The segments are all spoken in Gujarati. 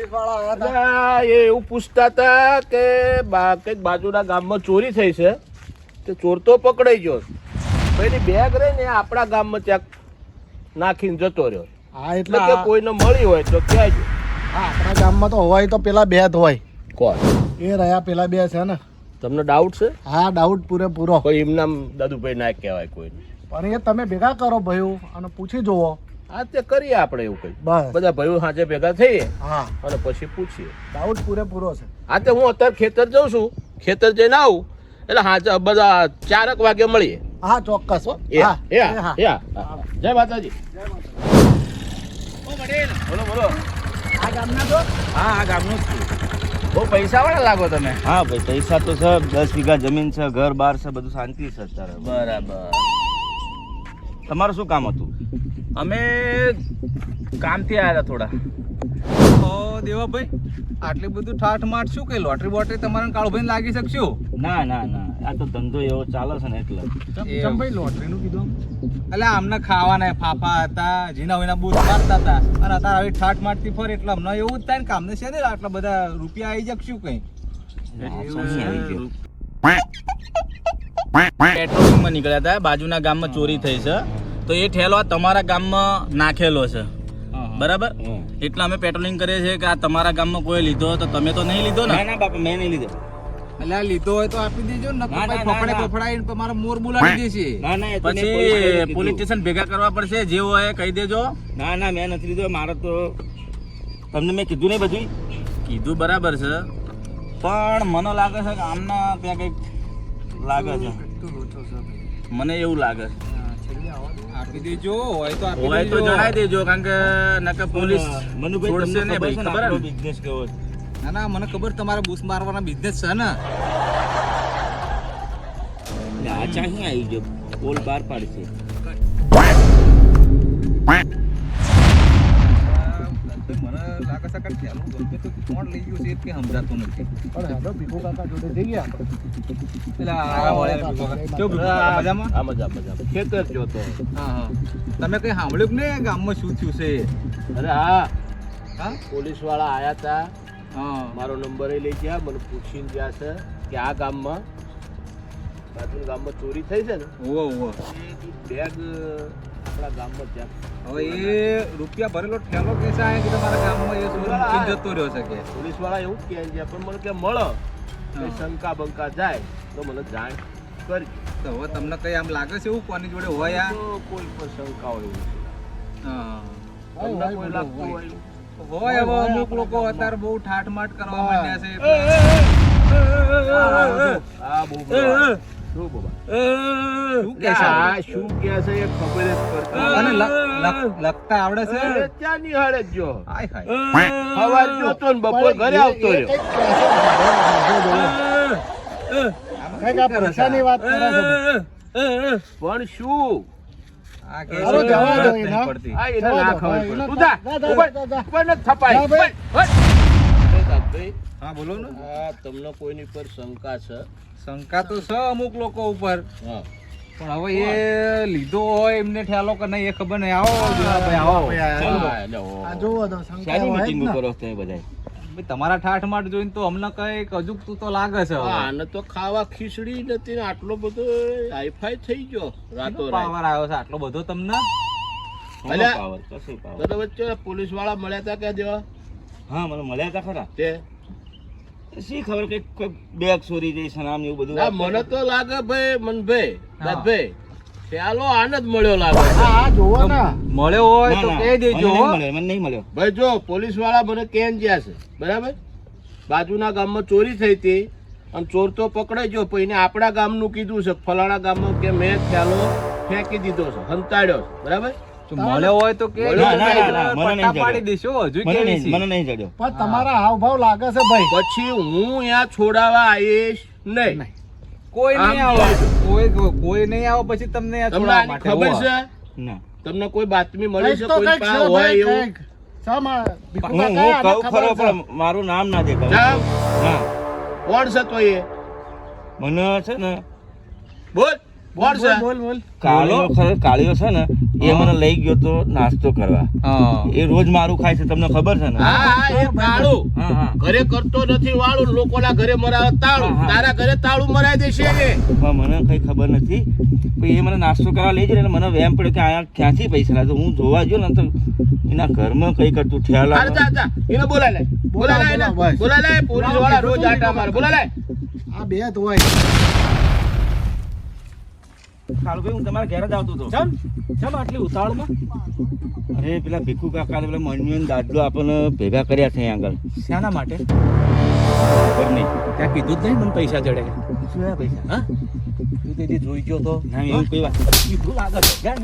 એ એવું પૂછતા હતા કે બા કંઈક બાજુના ગામમાં ચોરી થઈ છે. તે ચોર તો પકડાઈ ગયો પછી બેગ રહી ને આપણા ગામમાં ત્યાં નાખીને જતો રહ્યો હા એટલે કે કોઈને મળી હોય તો કહેજો હા, આપણા ગામમાં તો હોય તો પેલા બે જ હોય. કોણ? એ રહ્યા પેલા બે છે ને. તમને ડાઉટ છે? હા ડાઉટ પૂરેપૂરો. કોઈ એમના દાદુભાઈ ના કહેવાય કોઈ પણ એ તમે ભેગા કરો ભાઈ અને પૂછી જુઓ. આ તે કરીએ આપણે એવું કઈ. બસ. બધા ભાઈઓ સાંજે ભેગા થઈએ હા. અને પછી પૂછીએ. ડાઉટ પૂરેપૂરો છે. આ તે હું અત્યારે ખેતર જઉં છું. ખેતર જઈને આવું. એટલે હા બધા ચારક વાગે મળીએ. હા ચોક્કસ. હો એ હા. જય માતાજી. બોલો બોલો. આ ગામના છો? હા આ ગામનું જ છું. બહુ પૈસા વાળા લાગો તમે. હા ભાઈ પૈસા તો છે. દસ વીઘા જમીન છે ઘર બાર છે બધું શાંતિ છે અત્યારે. બરાબર. તમારું શું કામ હતું? અમે કામથી આવ્યા હતા થોડા. ઓ દેવાભાઈ આટલી બધું ઠાઠ માઠ શું કઈ લોટરી બોટરી તમારા કાળુભાઈ લાગી શકશું? ના ના ના. આ તો ધંધો એવો ચાલે છે ને એટલે. ચમ ભાઈ લોટરીનું કીધું એટલે અમને ખાવાના ફાફા હતા જીના હોઈના બૂથ મારતા હતા. અને અત્યારે હવે ઠાઠ માઠથી ફરે એટલે અમને એવું જ થાય ને કામને છે ને આટલા બધા રૂપિયા આવી શકશું કઈ? પેટ્રોલિંગમાં નીકળ્યા હતા. બાજુના ગામમાં ચોરી થઈ છે. તો એ ઠેલો તમારા ગામમાં નાખેલો છે. બરાબર? એટલે અમે પેટ્રોલિંગ કરીએ છીએ કે આ તમારા ગામમાં કોઈ લીધો તો તમે તો નહીં લીધો ને? ના બાપા મેં નહીં લીધો. એટલે આ લીધો હોય તો આપી દેજો ને તમારા મોર બોલાવી દેશે. પછી પોલીસ સ્ટેશન ભેગા કરવા પડશે જે હોય એ કહી દેજો. ના ના મેં નથી લીધો મારે તો તમને મેં કીધું નહીં બધું કીધું બરાબર છે. પણ મને લાગે છે કે આમના ત્યાં કંઈક લાગે છે. મને એવું લાગે છે. આપી દેજો હોય તો આપી હોય તો દેજો. જણાઈ દેજો કારણ કે નકર પોલીસ મનુભાઈ છોડશે તમને ને ખબર ભાઈ છે ને ખબર બિઝનેસ કેવો છે? ના ના મને ખબર તમારા બૂસ મારવાના બિઝનેસ છે ને? આ ચાહી આવી ગયો. બોલ બહાર પાડશે. મને લાગે છે કે ઠેલું ગમે તો કોણ લઈ ગયું છે સમજાતું નથી. પણ હેડો ભીખુ કાકા જોડે જઈએ આપણે પેલા આ આ વાળા વાળા કેવું કેવું મજામાં? આ મજા મજા. ખેતર જોતો હા હા. તમે કઈ સાંભળ્યું ને ગામ ગામમાં શું થયું છે? અરે હા. હા? પોલીસવાળા આયા તા. હા. મારો નંબર લઈ ગયા. મને પૂછીને ગયા છે કે આ ગામમાં ગામ ગામમાં ચોરી થઈ છે ને? ઓવો ઓવો બેગ આપણા ગામમાં ત્યાં હવે એ રૂપિયા ભરેલો ઠેલો કેસા આવે કે તમારા ગામમાં એ જતો રહ્યો છે કે પોલીસવાળા એવું કહે છે પણ મને કે મળે શંકા બંકા જાય તો મને જાણ કરજો તો હવે તમને કઈ આમ લાગે છે એવું કોની જોડે હોય આ કોઈ પણ શંકા હોય એવું હા. કોઈ લાગતું હોય હોય હવે અમુક લોકો અત્યારે બહુ ઠાઠમાટ કરવા માંડ્યા છે આ, બહુ. શું બોલાવે? શું કે છે શું કે છે એ ખબર જ પડતી અને નથી. લખ- લખ- લખતા આવડે છે ત્યાં નિહાળે જ જો હાય હાય સવાર જોતો ને બપોર ઘરે આવતો રહ્યો કંઈક કહે છે ને, કંઈક આ પૈસાની વાત કરે છે ભાઈ. પણ શું. પડતી. થપાય. ભાઈ. હા બોલો ને. હા તમને કોઈની પર શંકા છે? શંકા તો છે અમુક લોકો ઉપર. હા. પણ હવે એ લીધો હોય એમને ઠેલો કે નહીં એ ખબર નહીં. આવો ભાઈ આવો. તો શંકા મીટિંગ કરો તમે બધા તમારા ઠાઠ માટ જોઈને તો અમને કંઈક અજુકતું તો લાગે છે આને તો ખાવા ખીચડી નથી ને આટલો બધો હાઈફાઈ થઈ ગયો રાતો પાવર આવ્યો છે? આટલો બધો તમને? પાવર કશું પાવર તો વચ્ચે પોલીસવાળા મળ્યા હતા કે દેવા હા મને મળ્યા હતા ખરા. તે? શી ખબર કે કોઈ બેગ ચોરી જઈ સનામ એવું બધું મને તો લાગે ભાઈ મનભાઈ. દાદભાઈ પેલો આનંદ મળ્યો લાગે. હા જોવો ને. મળ્યો હોય તો કહી દેજો મને નહીં મળ્યો મને નહીં મળ્યો. ભાઈ જો પોલીસવાળા મને કેમ ગયા છે બરાબર? બાજુના ગામમાં ચોરી થઈ હતી અને ચોર તો પકડાઈ ગયો પણ એને આપણા ગામનું કીધું છે ફલાણા ગામમાં કે મેં ચાલો ફેંકી દીધો છે હંતાડ્યો છે બરાબર? મળ્યો હોય તો કે પાડી દેશો હજુ? મને નહીં ચડ્યો. પણ તમારા હાવભાવ લાગે છે ભાઈ. પછી હું અહીંયા છોડાવા આવીશ નહીં. કોઈ નહીં આવે. કોઈ કોઈ નહીં આવે પછી તમને ખબર છે? તમને કોઈ બાતમી મળી છે કોઈ હોય એવું? હું કહું ખરો પણ મારું નામ ના દેખાવ કોણ છે તો એ? મને છે ને બોલ. કોણ બોલ બોલ કાળીઓ ખરો કાળીઓ છે ને એ મને લઈ ગયો તો નાસ્તો કરવા. એ રોજ મારું ખાય છે તમને ખબર છે ને? હા હા એ કાળું. હા હા. ઘરે કરતો નથી વાળું લોકોના ઘરે મરાવે તાળું. હા, હા. તારા ઘરે તાળું મરાઈ દેશે ને મને કઈ ખબર નથી. પણ એ મને નાસ્તો કરવા લઈ જાય મને વેમ પડ્યો કે આ ક્યાંથી પૈસા લાવે હું જોવા જો ને તો એના ઘરમાં કઈ કરતું ઠેલા. અરે જા જા. એને બોલાય લે. બોલાય લે. બોલાય લે પોલીસવાળા રોજ આટા મારે. બોલાય લે. આ બે હોય. કાળુભાઈ હું તમારા ઘેર જ આવતો હતો. ચમ ચમ આટલી ઉતાવળમાં? અરે પેલા ભીખુ કાકા પેલા મણિયો દાદલો આપણને ભેગા કર્યા છે આગળ. શાના માટે? ખબર નહીં. ત્યાં કીધું જ નહીં મને પૈસા જડે શું પૈસા? હા? તું તેથી જોઈ ગયો તો? ના એવું કઈ વાત કીધું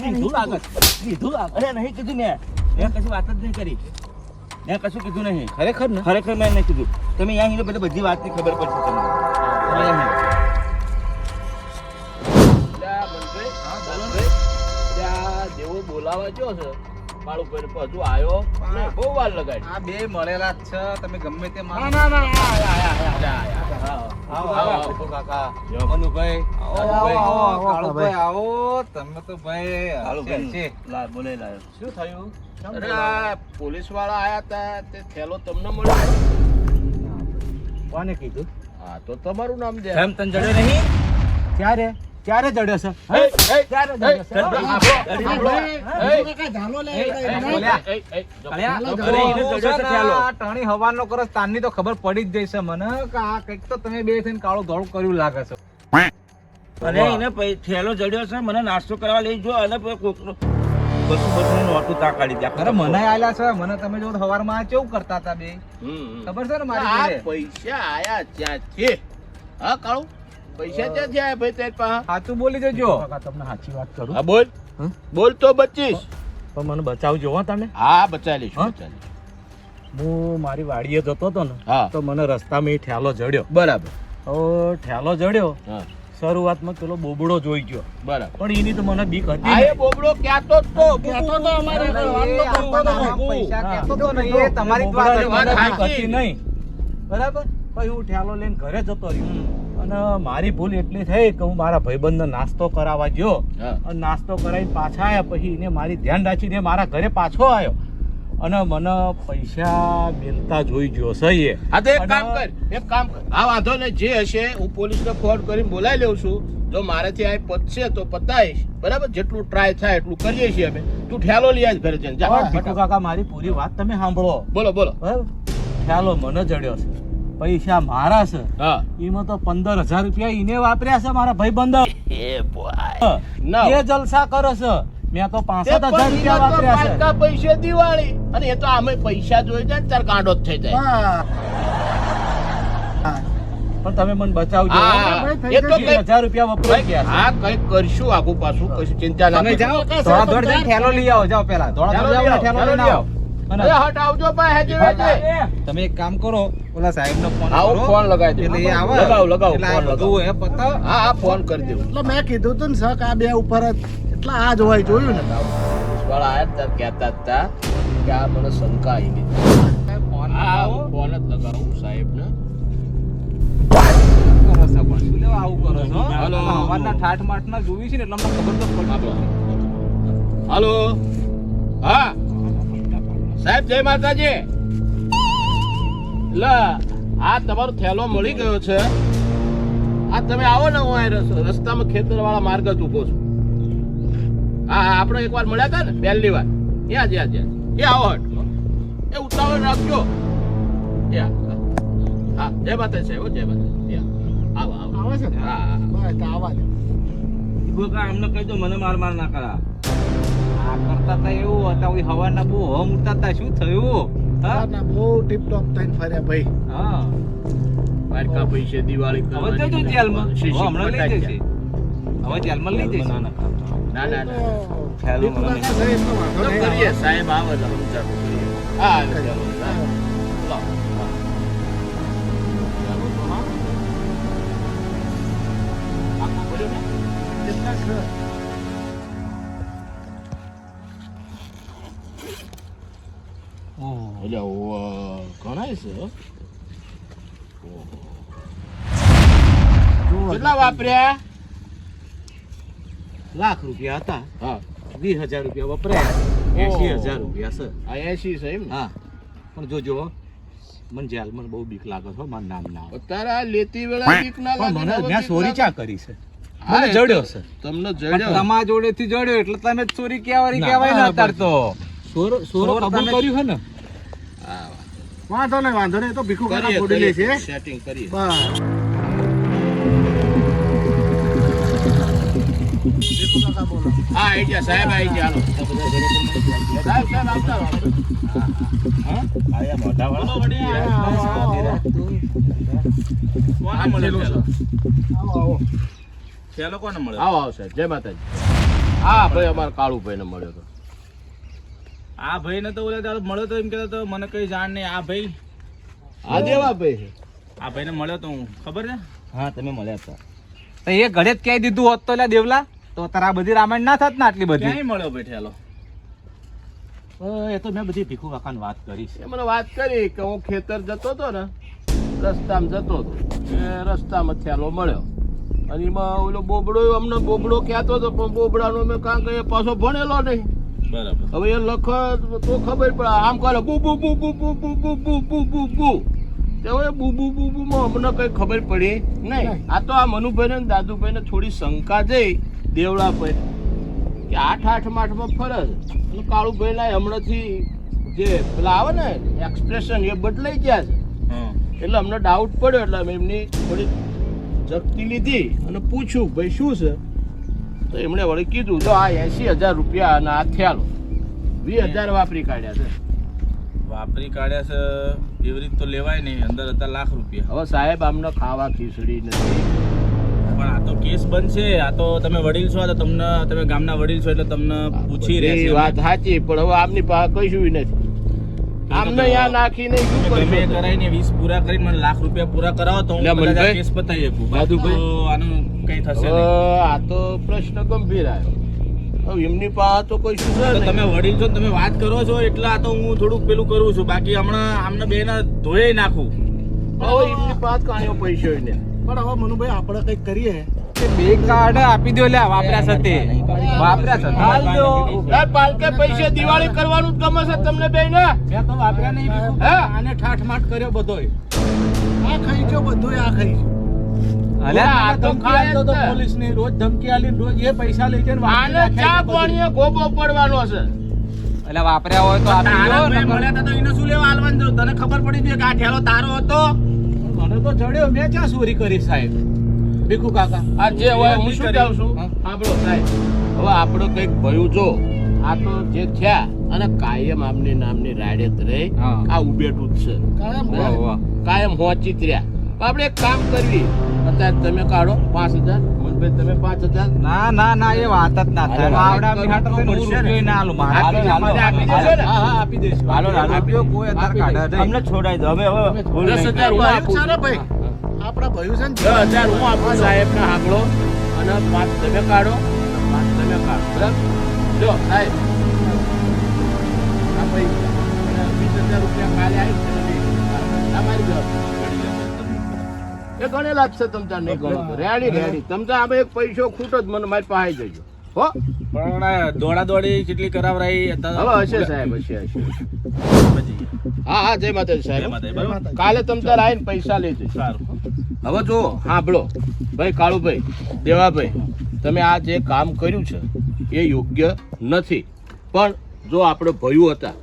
કીધું કીધું અરે નહીં કીધું મેં. મેં કશું વાત જ નહીં કરી. મેં કશું કીધું નહીં. ખરેખર ને? ખરેખર મેં નહીં કીધું. તમે અહીંયા બધી બધી વાતની ખબર પડશે તમને. બોલાવા ગયો છે મારું ભાઈ હજુ આવ્યો બહુ વાર લગાડી આ બે મળેલા જ છે તમે ગમે તે ના ના ના. આવો. કાકા મનુભાઈ આવો, મનુભાઈ, આવો, આવો, કાળુભાઈ, આવો તમે તો ભાઈ કાળુભાઈ, બોલે લાયો. શું થયું અરે પોલીસવાળા આયા તા તે થેલો તમને મળ્યો કોને કીધું હા તો તમારું નામ દે તને જડ્યો નહીં ક્યારે ક્યારે જડ્યો છે ટણી હવાનો કરો તારની તો ખબર પડી જ જશે મને કે આ કંઈક તો તમે બે થઈને કાળો ધોળું કર્યું લાગે છે. અને એને થેલો જડ્યો છે મને નાસ્તો કરવા લઈ જો અને બસો બસો નોટું તા કાઢી દે અરે મને આયલા છે મને તમે જો સવારમાં કેવું કરતા હતા બે. ખબર છે ને મારી આ પૈસા આયા છે. હા કાળુ? પૈસા ક્યાંથી જાય ભાઈ તારી પાસે? સાચું બોલી દેજો કાકા તમને સાચી વાત કરું? હા બોલ. બોલ તો બચીસ પણ મને બચાવજો હો તમે. હા બચાવી લઈશું હં? બચાવી હું મારી વાડીએ જતો હતો ને હા. તો મને રસ્તામાં એ ઠેલો જડ્યો. બરાબર. તો ઠેલો જડ્યો. હા. શરૂઆતમાં પેલો બોબડો જોઈ ગયો. બરાબર. પણ એની તો મને બીક હતી એ નહીં. બોબડો ક્યાતો તો. ક્યાતો તો અમારે વાત તો એ કરતો હતો. પૈસા ક્યાતો તો નહીં, એ તમારી વાત હતી નહીં. બરાબર? પછી હું ઠેલો લઈને ઘરે જતો રહ્યો. અને મારી ભૂલ એટલી થઈ કે હું મારા ભાઈબંધને નાસ્તો કરાવવા ગયો. અને નાસ્તો કરાવીને પાછા આવ્યા પછી એને મારી ધ્યાન રાખીને મારા ઘરે પાછો આવ્યો અને મને પૈસા મેલતા જોઈ ગયો છે એ. હા તો એક કામ કર એક કામ કર. આ વાંધો નહીં જે હશે હું પોલીસને ફોન કરીને બોલાવી લઉં છું. જો મારાથી આ પતશે તો પતાવીશ બરાબર? જેટલું ટ્રાય થાય એટલું કરીએ છીએ અમે. તું ઠેલો લઈ આવ ઘરે જઈને. જા. કાકા મારી પૂરી વાત તમે સાંભળો. બોલો બોલો. ઠેલો મને જડ્યો છે. પૈસા મારા છે. એમાં તો પંદર હજાર રૂપિયા ઈને વાપર્યા છે મારા બોય ના. એ જલસા કરો છે. મેં તો પાસઠ હજાર રૂપિયા વાપર્યા છે. પૈસે દિવાળી. અને એ તો આમે પૈસા જોઈ જાય ને તાર કાંડો જ થઈ જાય. પણ તમે મને બચાવજો. એ તો હજાર રૂપિયા વપરાઈ ગયા હા કંઈક કરશું આગુ પાછું. કશું ચિંતા ના. જાઓ. ધોળા ધોળ ઠેલો લઈ આવો. જાઓ પેલા ચાલો લઈ આવો, ઠેલો લઈ આવો. આવો. અરે હટ આવજો ભાઈ તમે એક કામ કરો ઓલા સાહેબ નો ફોન આવો ફોન લગાવી દો. એટલે એ આવે. લગાવ લગાવ આ ફોન લગાવ. એ પતા હા હા ફોન કરી દેવું. એટલે મેં કીધું તું ને સક આ બે ઉપર જ. એટલે આ જ હોય જોયું ને? વાળા આયા હતા કહેતા હતા કે આ મને શંકા આવી ગઈ. ફોન હા ફોન જ લગાવું સાહેબ ને કરો છો? પણ શું લેવા આવું કરો છો? હાલો. આ હવારના ઠાઠ માઠ ના જોવી છે ને એટલે મને ખબર તો પડી હાલો. હા. સાહેબ જય માતાજી. લ આ તમારો થેલો મળી ગયો છે. આ તમે આવો ને હું અહીં રસ્તામાં ખેતર વાળા માર્ગ જ ઊભો છું. હા હા આપણે એકવાર મળ્યા હતા ને પહેલી વાર. યા જ યા જ યા. એ આવો હટ એ ઉતાવળ રાખજો. હા. હા જય માતા સાહેબ જય માતા આવો આવો. આવે છે હા આવા એમને કહી દો મને માર માર ના કરા કરતા હતા એવું હતા ઓલી હવાના બહુ હમ ઉઠતા હતા શું થયું? હવાના બહુ ટીપ ટોપ થઈને ફર્યા ભાઈ. હા. પારકા પૈસે દિવાળી હવે જજો કરવાની. જેલમાં. હમણાં લઈ જશે. હવે જેલમાં લઈ જશે. ના ના ના ખ્યાલ મને તો. કરીએ સાહેબ આવે તો હા ચાલો સાહેબ. લો. એટલે ઘણાય છે. કેટલા વાપર્યા લાખ રૂપિયા હતા હા વીસ હજાર રૂપિયા વપરાયા એસી હજાર રૂપિયા છે આ એસી છે એમ હા પણ જોજો મને જેલ મને બહુ બીક લાગે છે મારું નામ ના અત્યારે આ લેતી વેળા બીક ના લાગે મને મેં ચોરી ચા કરી છે હા, મને જડ્યો છે તમને પણ જડ્યો તમારા જોડેથી જડ્યો એટલે તમે ચોરી કહેવાય ના, કહેવાય ને અત્યારે તો સોરો સોરો કબૂલ કર્યું હે ને? હા, વાંધો નહીં વાંધો નહીં તો ભીખુ કાકા કરીએ, લે છે. સેટિંગ કરીએ બસ બોલો હા આઈ ગયા સાહેબ આઈ ગયા સાહેબ સાહેબ આવતા રહો. આયા વાળા મળ્યો પેલો? આવો આવો પેલો કોને મળ્યો? આવો આવો સાહેબ. જય માતાજી. હા ભાઈ અમારા કાળુભાઈ ને મળ્યો તો. આ ભાઈ ને તો ઓલા દાડો મળ્યો તો એમ કહેતો તો મને કઈ જાણ નહીં. આ ભાઈ આ દેવા ભાઈ આ આ ભાઈને મળ્યો તો હું. ખબર છે? હા તમે મળ્યા હતા. તો એ ઘરે જ કહી દીધું હોત તો એટલે દેવલા તો તારા બધી રામાયણ ના થાત ને આટલી બધી. ક્યાંય મળ્યો ભાઈ ઠેલો અ, એ તો મેં બધી ભીખુ કાકાને વાત કરી છે. મને વાત કરી કે હું ખેતર જતો હતો ને રસ્તામાં જતો હતો. એ રસ્તામાં થયેલો મળ્યો. અને એમાં ઓલો બોબડો અમને બોબડો કહેતો હતો પણ બોબડાનો મેં કાં કે એ પાછો ભણેલો નહીં. બરાબર હવે એ લખ તો ખબર પડે આમ કરે બુ બુ બુ બુ બુ બુ બુ બુ બુ બુ બુ તે હવે બુ બુ બુ બુ માં અમને કઈ ખબર પડી નહીં આ તો આ મનુભાઈ ને દાદુભાઈ ને થોડી શંકા જઈ દેવડા પર કે આઠ આઠ માઠમાં ફરજ છે અને કાળુભાઈ ના હમણાંથી જે પેલા આવે ને એક્સપ્રેશન એ બદલાઈ ગયા છે એટલે અમને ડાઉટ પડ્યો એટલે અમે એમની થોડી જગતી લીધી અને પૂછ્યું ભાઈ શું છે તો એમણે વળી કીધું તો આ એસી હજાર રૂપિયા અને આ થયાલો વીસ હજાર વાપરી કાઢ્યા છે. વાપરી કાઢ્યા છે એવી રીત તો લેવાય નહીં. અંદર હતા લાખ રૂપિયા. હવે સાહેબ આમને ખાવા ખીચડી નથી. પણ આ તો કેસ બનશે. આ તો તમે વડીલ છો આ તો તમને તમે ગામના વડીલ છો એટલે તમને પૂછી રહે રહેશે. વાત સાચી પણ હવે આમની પાસે કશું નથી. આમને યા નાખીને શું કરશો કરાઈને વીસ પૂરા કરીને મને લાખ રૂપિયા પૂરા કરાવો તો હું મનભાઈ. કેસ પતાવી શકું બાદુભાઈ તો આનું કઈ થશે નહીં. આ તો પ્રશ્ન ગંભીર આવ્યો. હવે એમની પાસે તો કોઈ શું. તમે વડીલ છો તમે વાત કરો છો એટલે આ તો હું થોડુંક પેલું કરું છું. બાકી હમણાં આમને બેને ધોઈ નાખું. હવે એમની પાસે કાંઈ પૈસો ને પણ હવે મનુભાઈ આપણે કંઈક કરીએ. બે કાર્ડ આપી દો લે વાપર્યા સાથે. વાપર્યા સાથે. છે તમને બે ને. તો વાપર્યા નહીં હે. આને ઠાઠ હોય તો તને ખબર પડી કે આ ઠેલો તારો હતો? મને તો ચડ્યો મેં ક્યાં ચોરી કરી સાહેબ? ભીખુ કાકા આ જે હોય હું શું કહું છું? સાંભળો સાહેબ હવે આપણો કંઈક ભયું જો. આ તો જે થયા અને કાયમ આમની નામની રાડેત રહી આ ઉબેટું જ છે. કાયમ વાહ, વાહ. કાયમ હોચી જ રહ્યા. આપણે એક કામ કરવી. અત્યારે તમે કાઢો પાંચ હજાર મનભાઈ તમે પાંચ હજાર. ના ના ના એ વાત જ ના થાય. આવડા મિહાટ તો કરવું ને. ના આલું મારા. આપી દેજો ને? હા હા આપી દેજો હાલો, હાલો. રૂપિયો કોઈ અત્યારે કાઢા. અમને છોડાઈ દો. હવે હવે ભૂલ દસ નહીં હજાર હું આપું ભાઈ? આપણા ભયું છે ને? દસ હજાર હું આપું સાહેબ ને અને પાંચ તમે કાઢો. પાંચ તમે કાઢો. બરાબર? જો સાહેબ. આ પૈસા વીસ હજાર રૂપિયા કાલે આવી છે ને આ મારી જવાબદારી. એ ગણેલા લાગશે તમતા નહીં ગણો રેડી રેડી. તમ તાર આમાં એક પૈસો ખૂટો જ મને મારી પાસે જજો. હો? પણ દોડા દોડી કેટલી કરાવરાઈ હવે હશે સાહેબ હશે હશે. હા હા જય માતાજી સાહેબ. બરાબર. કાલે તમ તાર આવીને પૈસા લઈ જજો સારું. હવે જો સાંભળો ભાઈ, કાળુભાઈ, દેવાભાઈ, તમે આ જે કામ કર્યું છે, એ યોગ્ય નથી. પણ જો આપણે ભયું હતા,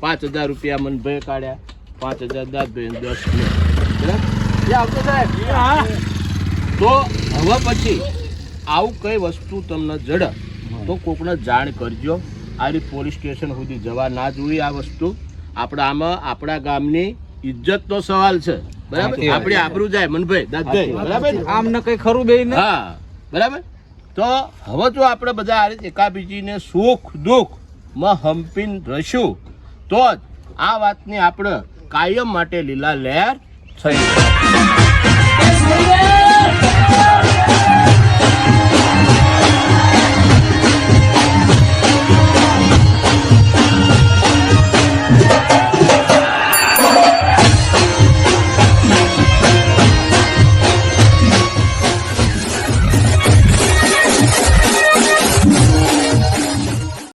પાંચ હજાર રૂપિયા મને ભય કાઢ્યા, પાંચ હજાર દસ આવતો સાહેબ. તો હવે પછી આવું કઈ વસ્તુ તમને જડે, તો કોકને જાણ કરજો. આ રીતે પોલીસ સ્ટેશન સુધી જવા ના જોઈએ આ વસ્તુ. આપણા આમાં, આપણા ગામની ઇજ્જતનો સવાલ છે. બરાબર? આપણે. આબરૂ જાય મનભાઈ દાદભાઈ બરાબર? ને? આમને કઈ ખરું બે ને? હા બરાબર? તો હવે જો આપણે બધા આ રીતે એકાબીજીને સુખ દુઃખમાં હંપીન રહીશું તો જ આ વાતની આપણે કાયમ માટે લીલા લહેર થઈ.